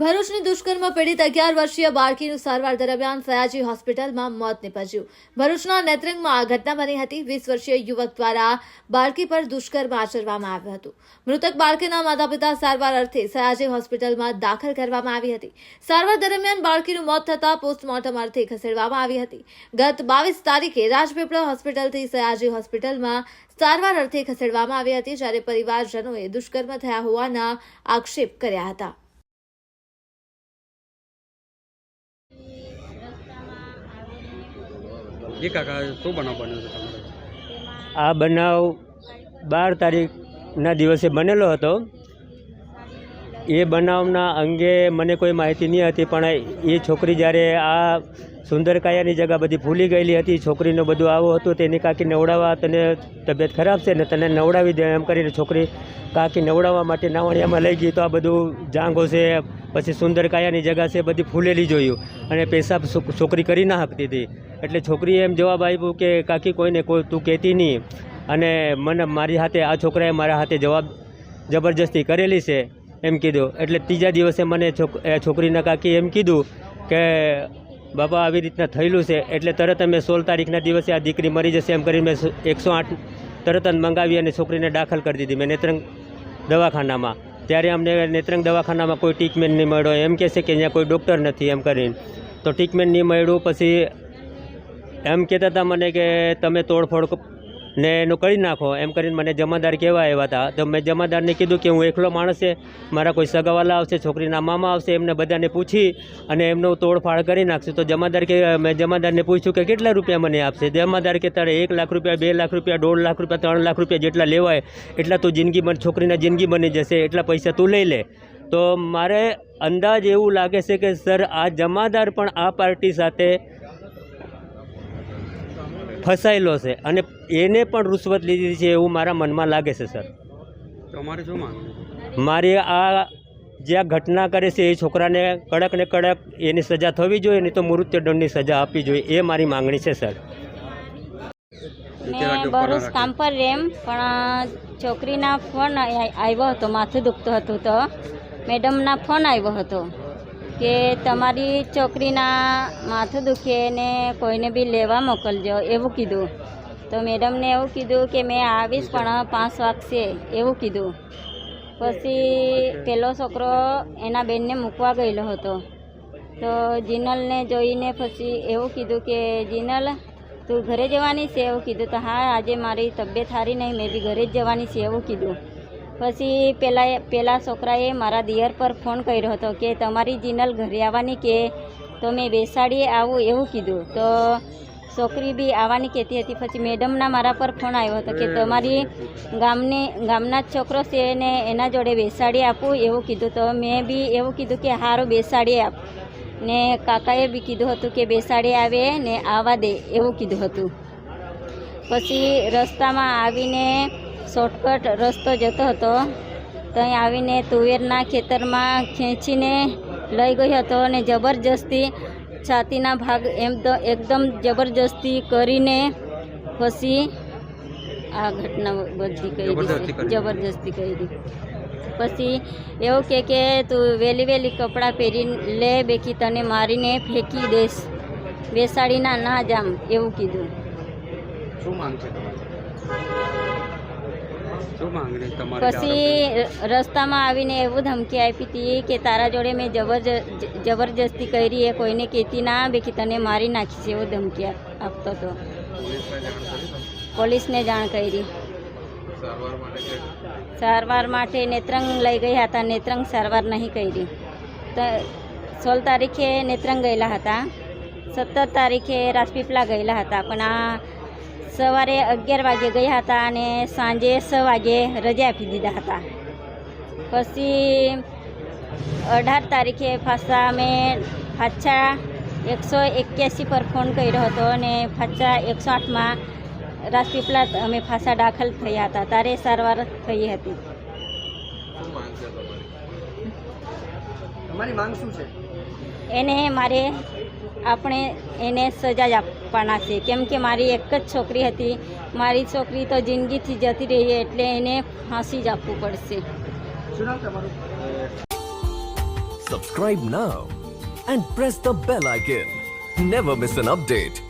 ભરૂચની દુષ્કર્મ પીડિત અગિયાર વર્ષીય બાળકીનું સારવાર દરમિયાન સયાજી હોસ્પિટલમાં મોત નીપજ્યું. ભરૂચના નેત્રંગમાં આ ઘટના બની હતી. વીસ વર્ષીય યુવક દ્વારા બાળકી પર દુષ્કર્મ આચરવામાં આવ્યું હતું. મૃતક બાળકીના માતા પિતા સારવાર અર્થે સયાજી હોસ્પિટલમાં દાખલ કરવામાં આવી હતી. સારવાર દરમિયાન બાળકીનું મોત થતાં પોસ્ટમોર્ટમ અર્થે ખસેડવામાં આવી હતી. ગત બાવીસ તારીખે રાજપીપળા હોસ્પિટલથી સયાજી હોસ્પિટલમાં સારવાર અર્થે ખસેડવામાં આવી હતી, જ્યારે પરિવારજનોએ દુષ્કર્મ થયા હોવાના આક્ષેપ કર્યા હતા. આ બનાવ બાર તારીખના દિવસે બનેલો હતો. એ બનાવના અંગે મને કોઈ માહિતી નહીં હતી, પણ એ છોકરી જ્યારે આ સુંદરકાયાની જગા બધી ભૂલી ગયેલી હતી, છોકરીનું બધું આવું હતું, તેની કાકી નવડાવવા તને તબિયત ખરાબ છે ને તને નવડાવી દે એમ કરીને છોકરી કાકી નવડાવવા માટે નાવણિયામાં લઈ ગઈ તો આ બધું જાંગો છે, પછી સુંદરકાયાની જગા છે, બધી ફૂલેલી જોયું. અને પેશાબ છોકરી કરી ના શકતી હતી. એટલે છોકરીએ એમ જવાબ આપ્યો કે, કાકી, કોઈને કોઈ તું કહેતી નહીં. અને મને મારી હાથે, આ છોકરાએ મારા હાથે જવાબ જબરજસ્તી કરેલી છે એમ કીધું. એટલે ત્રીજા દિવસે મને છોક છોકરીના કાકી એમ કીધું કે, બાપા, આવી રીતના થયેલું છે. એટલે તરત અમે સોળ તારીખના દિવસે આ દીકરી મરી જશે. એમ કરીને મેં એકસો આઠ તરત જ મંગાવી અને છોકરીને દાખલ કરી દીધી મેં નેત્રંગ દવાખાનામાં. ત્યારે અમને નેત્રંગ દવાખાનામાં કોઈ ટ્રીટમેન્ટ નહીં મળ્યો. એમ કહે છે કે, અહીંયા કોઈ ડૉક્ટર નથી. એમ કરીને. તો ટ્રીટમેન્ટ નહીં મળ્યું. પછી એમ કહેતા હતા મને કે તમે તોડફોડ ને એનું કરી નાખો. એમ કરીને મને જમાદાર કહેવા આવ્યા હતા. તો મેં જમાદારને કીધું કે હું એકલો માણસ છે. મારા કોઈ સગાવાલા આવશે, છોકરીના મામા આવશે, એમને બધાને પૂછી અને એમનું તોડફાડ કરી નાખશું. તો જમાદાર કે મેં જમાદારને પૂછ્યું કે કેટલા રૂપિયા મને આપશે? જમાદાર કે, તારે એક લાખ રૂપિયા, બે લાખ રૂપિયા, દોઢ લાખ રૂપિયા, ત્રણ લાખ રૂપિયા જેટલા લેવાય, એટલા તું જિંદગી બન છોકરીના જિંદગી બની જશે, એટલા પૈસા તું લઈ લે. તો મારે અંદાજ એવું લાગે છે કે, સર, આ જમાદાર પણ આ પાર્ટી સાથે ફસાયેલો છે. અને એને પણ રૂશ્વત લીધી છે એવું મારા મનમાં લાગે છે સર. તમારે શું મારી આ જે આ ઘટના કરે છે એ છોકરાને કડક ને કડક એની સજા થવી જોઈએ નહીં તો મૃત્યુદંડની સજા આપવી જોઈએ એ મારી માંગણી છે સર. મેં ભરૂચ કામ પર રેમ પણ છોકરીના ફોન આવ્યો હતો માથું દુખતું હતું તો. મેડમના ફોન આવ્યો હતો. કે તમારી છોકરીના માથું દુખે ને કોઈને બી લેવા મોકલજો, એવું કીધું. તો મેડમને એવું કીધું કે મેં આવીશ પણ પાંચ વાગશે, એવું કીધું. પછી પેલો છોકરો એના બેનને મૂકવા ગયેલો હતો. તો જીનલને જોઈને પછી એવું કીધું કે, જીનલ, તું ઘરે જવાની છે? એવું કીધું. તો, હા, આજે મારી તબિયત સારી નહીં, મેં બી ઘરે જ જવાની છે, એવું કીધું. પછી પેલા પેલા છોકરાએ મારા દિયર પર ફોન કર્યો હતો કે તમારી જીનલ ઘરે આવવાની કે? તો મેં બેસાડીએ આવું એવું કીધું. તો છોકરી બી આવવાની કહેતી હતી. પછી મેડમના મારા પર ફોન આવ્યો હતો કે તમારી ગામની ગામના જ છોકરો છે ને એના જોડે બેસાડી આપું એવું કીધું. તો મેં બી એવું કીધું કે સારું બેસાડી આપ. ને કાકાએ બી કીધું હતું કે બેસાડી આવે ને આવવા દે એવું કીધું હતું. પછી રસ્તામાં આવીને શોર્ટકટ રસ્તો જતો હતો. ત્યાં આવીને તુવેરના ખેતરમાં ખેંચીને લઈ ગયો હતો અને જબરજસ્તી છાતીના ભાગ એમ તો એકદમ જબરજસ્તી કરીને પછી આ ઘટના બધી જબરજસ્તી કરી. જબરજસ્તી કરી પછી એવું કે કે તું વહેલી વહેલી કપડાં પહેરી લે બેકી તને મારીને ફેંકી દઈશ. બેસાડીના ના જામ એવું કીધું. શું માંગ છે પછી રસ્તામાં આવીને એવું ધમકી આપી હતી કે તારા જોડે મેં જબરજ જબરજસ્તી કરી એ કોઈને કહેતી ના બેકી તને મારી નાખીશ એવો ધમકી આપતો હતો પોલીસને જાણ કરી સારવાર માટે નેત્રંગ લઈ ગયા હતા નેત્રંગ સારવાર નહીં કરી. તો સોળ તારીખે નેત્રંગ ગયેલા હતા સત્તર તારીખે રાજપીપલા ગયેલા હતા પણ આ સવારે અગિયાર વાગે ગયા હતા અને સાંજે છ વાગે રજા આપી દીધા હતા. પછી અઢાર તારીખે પાછા અમે પાછા એકસો એક્યાસી પર ફોન કર્યો હતો અને પાછા એકસો આઠમાં રાજપીપળા અમે પાછા દાખલ થયા હતા. તારે સારવાર થઈ હતી. તમારી માંગ શું છે? એને મારે આપણે એને સજા જ આપવાના છે. કેમ કે મારી એક જ છોકરી હતી. મારી છોકરી તો જિંદગીથી જતી રહી એટલે એને ફાંસી જ આપવું પડશે. Subscribe now and press the bell icon never miss an update.